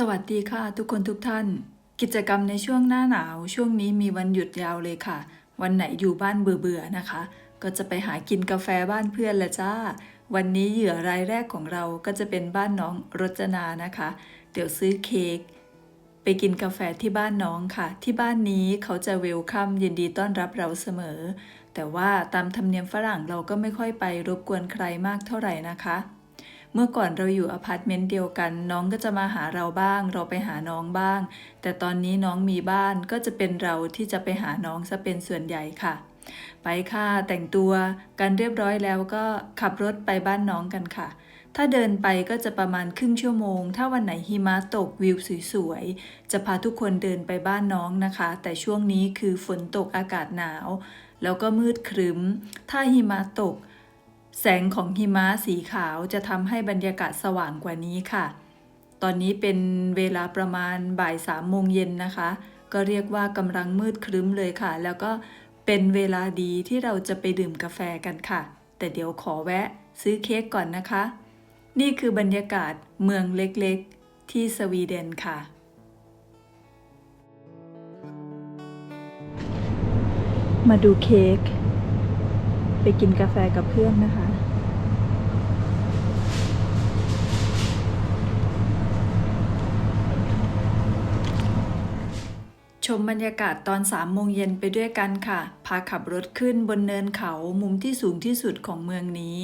สวัสดีค่ะทุกคนทุกท่าน กิจกรรมในช่วงหน้าหนาว ช่วงนี้มีวันหยุดยาวเลยค่ะ วันไหนอยู่บ้านเบื่อๆนะคะ ก็จะไปหากินกาแฟบ้านเพื่อนละจ้า วันนี้เหยื่อรายแรกของเราก็จะเป็นบ้านน้องรจนานะคะ เดี๋ยวซื้อเค้กไปกินกาแฟที่บ้านน้องค่ะ ที่บ้านนี้เขาจะเวลคัมยินดีต้อนรับเราเสมอ แต่ว่าตามธรรมเนียมฝรั่งเราก็ไม่ค่อยไปรบกวนใครมากเท่าไหร่นะคะ เมื่อก่อนเราอยู่อพาร์ตเมนต์เดียวกัน น้องก็จะมาหาเราบ้าง เราไปหาน้องบ้าง แต่ตอนนี้น้องมีบ้านก็จะเป็นเราที่จะไปหาน้องซะเป็นส่วนใหญ่ค่ะ ไปค่ะแต่งตัวกันเรียบร้อยแล้วก็ขับรถไปบ้านน้องกันค่ะ ถ้าเดินไปก็จะประมาณครึ่งชั่วโมง ถ้าวันไหนหิมะตกวิวสวยๆจะพาทุกคนเดินไปบ้านน้องนะคะ แต่ช่วงนี้คือฝนตกอากาศหนาว แล้วก็มืดครึ้ม ถ้าหิมะตก แสงของหิมะสีขาวจะทำให้บรรยากาศสว่างกว่านี้ค่ะ ตอนนี้เป็นเวลาประมาณบ่ายสามโมงเย็นนะคะ ก็เรียกว่ากำลังมืดครึ้มเลยค่ะ แล้วก็เป็นเวลาดีที่เราจะไปดื่มกาแฟกันค่ะ แต่เดี๋ยวขอแวะซื้อเค้กก่อนนะคะ นี่คือบรรยากาศเมืองเล็กๆ ที่สวีเดนค่ะมาดูเค้ก กินกาแฟกับเพื่อนนะคะ ชมบรรยากาศตอน3โมงเย็นไปด้วยกันค่ะ พาขับรถขึ้นบนเนินเขามุมที่สูงที่สุดของเมืองนี้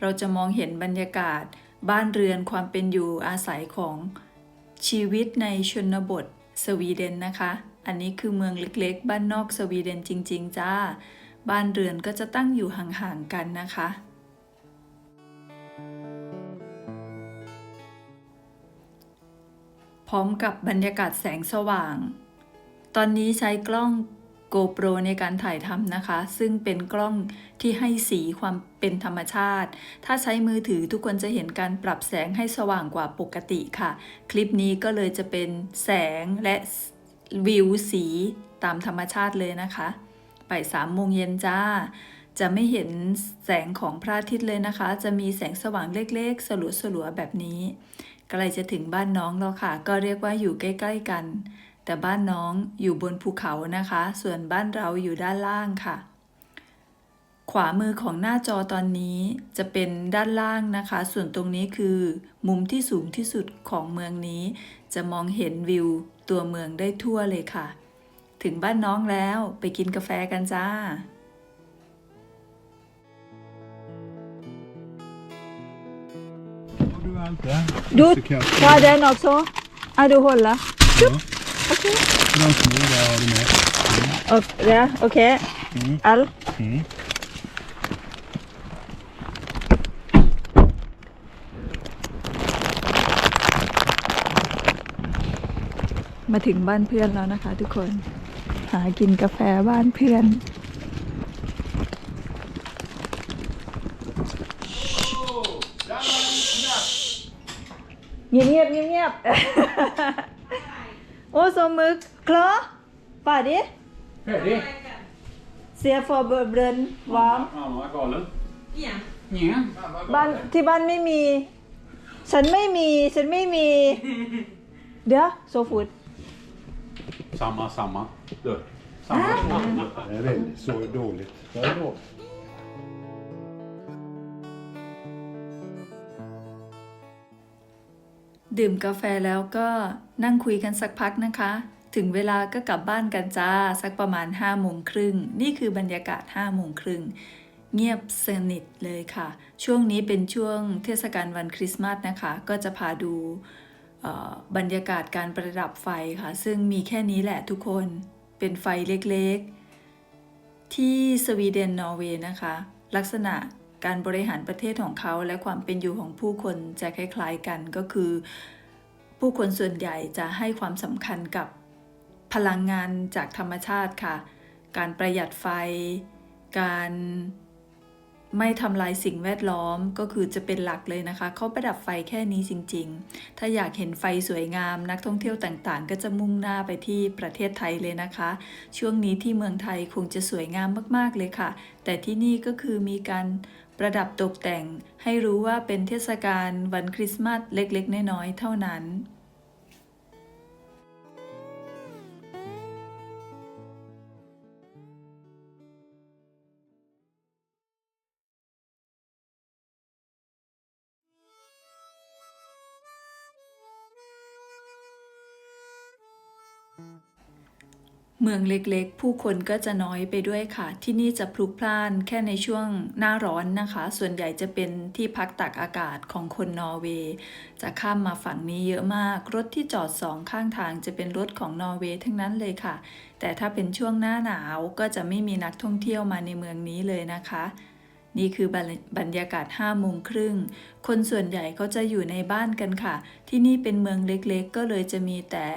เราจะมองเห็นบรรยากาศ บ้านเรือนความเป็นอยู่อาศัยของชีวิตในชนบทสวีเดนนะคะ อันนี้คือเมืองเล็กๆ บ้านนอกสวีเดนจริง ๆ จ้า บ้านเรือนก็จะตั้งอยู่ห่างๆกันนะคะ พร้อมกับบรรยากาศแสงสว่าง ตอนนี้ใช้กล้อง GoPro ในการถ่ายทำนะคะ ซึ่งเป็นกล้องที่ให้สีความเป็นธรรมชาติ ถ้าใช้มือถือทุกคนจะเห็นการปรับแสงให้สว่างกว่าปกติค่ะ คลิปนี้ก็เลยจะเป็นแสงและวิวสีตามธรรมชาติเลยนะคะ ไปสามโมงเย็นจ้า จะไม่เห็นแสงของพระอาทิตย์เลยนะคะ จะมีแสงสว่างเล็กๆ สลัวๆแบบนี้ใกล้จะถึงบ้านน้องแล้วค่ะ ก็เรียกว่าอยู่ใกล้ ๆ กัน แต่บ้านน้องอยู่บนภูเขานะคะ ส่วนบ้านเราอยู่ด้านล่างค่ะ ขวามือของหน้าจอตอนนี้จะเป็นด้านล่างนะคะ ส่วนตรงนี้คือมุมที่สูงที่สุดของเมืองนี้ จะมองเห็นวิวตัวเมืองได้ทั่วเลยค่ะ ถึงบ้านน้องแล้วไปกินกาแฟกันจ้า Har du allt det? Du- Så kan jag- Ta den också. Ja, du håller. Ja. Okej. De små där har du med. Och, ja, okej. Mm. All. Mm. มาถึงบ้านเพื่อนแล้วนะคะทุกคนหากินกาแฟบ้านเพื่อน เงียบเงียบเงียบเงียบโอ้สมมึกคลอป่าดิ Färdig? เสียฟอร์เบรนวอม Fan vad galen. Ja. Ja. บ้านที่บ้านไม่มี ฉันไม่มี ฉันไม่มี เดี๋ยวโซฟูด Samma, samma. Du. Samma. Det är väldigt så dåligt. Det är dåligt. ดื่มกาแฟแล้วก็นั่งคุยกันสักพักนะคะ ถึงเวลาก็กลับบ้านกันจ้า สักประมาณ5้าโมงครึ่ง นี่คือบรรยากาศ5้าโมงครึ่งเงียบสนิทเลยค่ะ ช่วงนี้เป็นช่วงเทศกาลวันคริสต์มาสนะคะ ก็จะพาดูเอ่อ บรรยากาศการประดับไฟค่ะ ซึ่งมีแค่นี้แหละทุกคนเป็นไฟเล็กๆ ที่สวีเดนนอร์เวย์นะคะ ลักษณะการบริหารประเทศของเขาและความเป็นอยู่ของผู้คนจะคล้ายๆกันก็คือ ผู้คนส่วนใหญ่จะให้ความสำคัญกับพลังงานจากธรรมชาติค่ะ การประหยัดไฟ การ ไม่ทำลายสิ่งแวดล้อมก็คือจะเป็นหลักเลยนะคะ เขาประดับไฟแค่นี้จริง ๆ ถ้าอยากเห็นไฟสวยงาม นักท่องเที่ยวต่างๆ ก็จะมุ่งหน้าไปที่ประเทศไทยเลยนะคะ ช่วงนี้ที่เมืองไทยคงจะสวยงามมากๆเลยค่ะ แต่ที่นี่ก็คือมีการประดับตกแต่ง ให้รู้ว่าเป็นเทศกาลวันคริสต์มาสเล็กๆ น้อยๆเท่านั้น เมืองเล็กๆ ผู้คนก็จะน้อยไปด้วยค่ะ ที่นี่จะพลุกพล่านแค่ในช่วงหน้าร้อนนะคะ ส่วนใหญ่จะเป็นที่พักตักอากาศของคนนอร์เวย์ จะข้ามมาฝั่งนี้เยอะมาก รถที่จอดสองข้างทางจะเป็นรถของนอร์เวย์ทั้งนั้นเลยค่ะ แต่ถ้าเป็นช่วงหน้าหนาวก็จะไม่มีนักท่องเที่ยวมาในเมืองนี้เลยนะคะนี่คือบรรบรรยากาศ5โมงครึ่ง คนส่วนใหญ่เขาจะอยู่ในบ้านกันค่ะ ที่นี่เป็นเมืองเล็กๆ ก็เลยจะมีแต่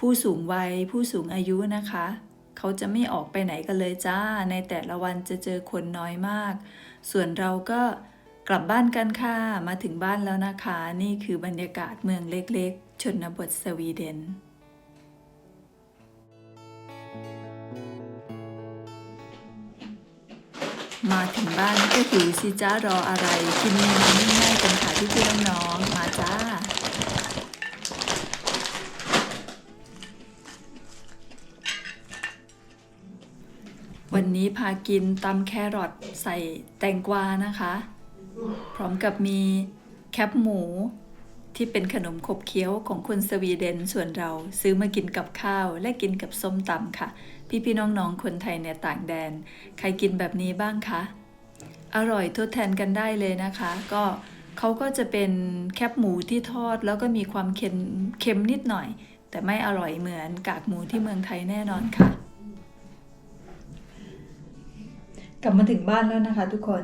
ผู้สูงวัยผู้สูงอายุนะคะ เขาจะไม่ออกไปไหนกันเลยจ้า ในแต่ละวันจะเจอคนน้อยมาก ส่วนเราก็กลับบ้านกันค่ะ มาถึงบ้านแล้วนะคะ นี่คือบรรยากาศเมืองเล็กๆ ชนบทสวีเดนมาถึงบ้านก็หิวสิจ้ารออะไร กินเมนูง่ายๆกันค่ะพี่พี่ๆน้อง วันนี้พากินตำแครอทใส่แตงกวานะคะ พร้อมกับมีแคปหมูที่เป็นขนมขบเคี้ยวของคนสวีเดนส่วนเราซื้อมากินกับข้าวและกินกับส้มตำค่ะ พี่ๆน้องๆคนไทยในต่างแดน ใครกินแบบนี้บ้างคะ อร่อยทดแทนกันได้เลยนะคะ ก็เขาก็จะเป็นแคบหมูที่ทอดแล้วก็มีความเค็มเค็มนิดหน่อย แต่ไม่อร่อยเหมือนกากหมูที่เมืองไทยแน่นอนค่ะ กลับมาถึงบ้านแล้วนะคะ ทุกคน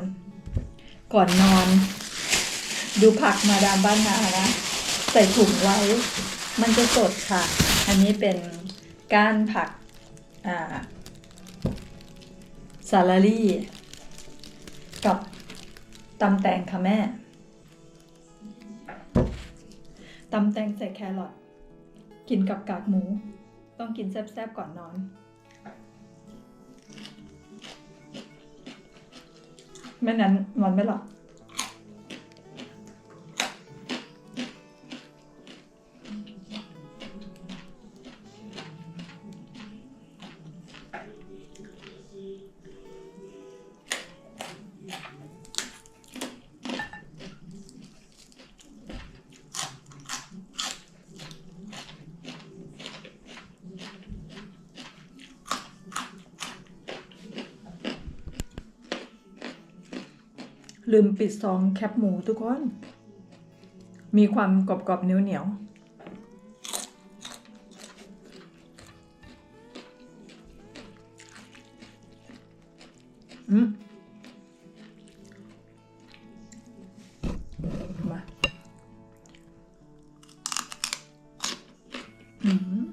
ก่อนนอน ดูผักมาดามบ้านนานะ ใส่ถุงไว้ มันจะสดค่ะ อันนี้เป็นก้านผักอ่าซาลารี่กับตำแตงค่ะแม่ตำแตงใส่แครอทกินกับกากหมู ต้องกินแซ่บๆก่อนนอน med marmelade. ลืมปิดซองแคปหมูทุกคน มีความกรอบๆเหนียวเหนียวๆมาอืม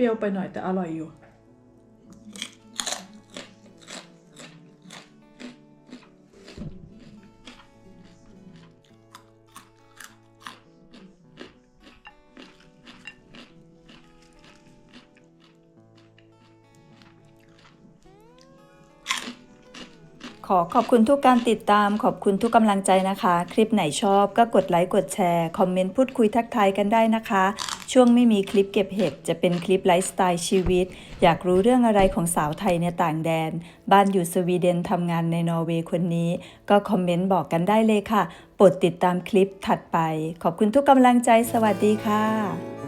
รี้ยวไปหน่อยแต่อร่อยอยู่ ขอขอบคุณทุกการติดตาม ขอบคุณทุกกำลังใจนะคะ คลิปไหนชอบก็กดไลค์ กดแชร์ คอมเมนต์พูดคุยทักทายกันได้นะคะ ช่วงไม่มีคลิปเก็บเห็ดจะเป็นคลิปไลฟ์สไตล์ชีวิต อยากรู้เรื่องอะไรของสาวไทยในต่างแดน บ้านอยู่สวีเดนทำงานในนอร์เวย์คนนี้ ก็คอมเมนต์บอกกันได้เลยค่ะโปรดติดตามคลิปถัดไป ขอบคุณทุกกำลังใจสวัสดีค่ะ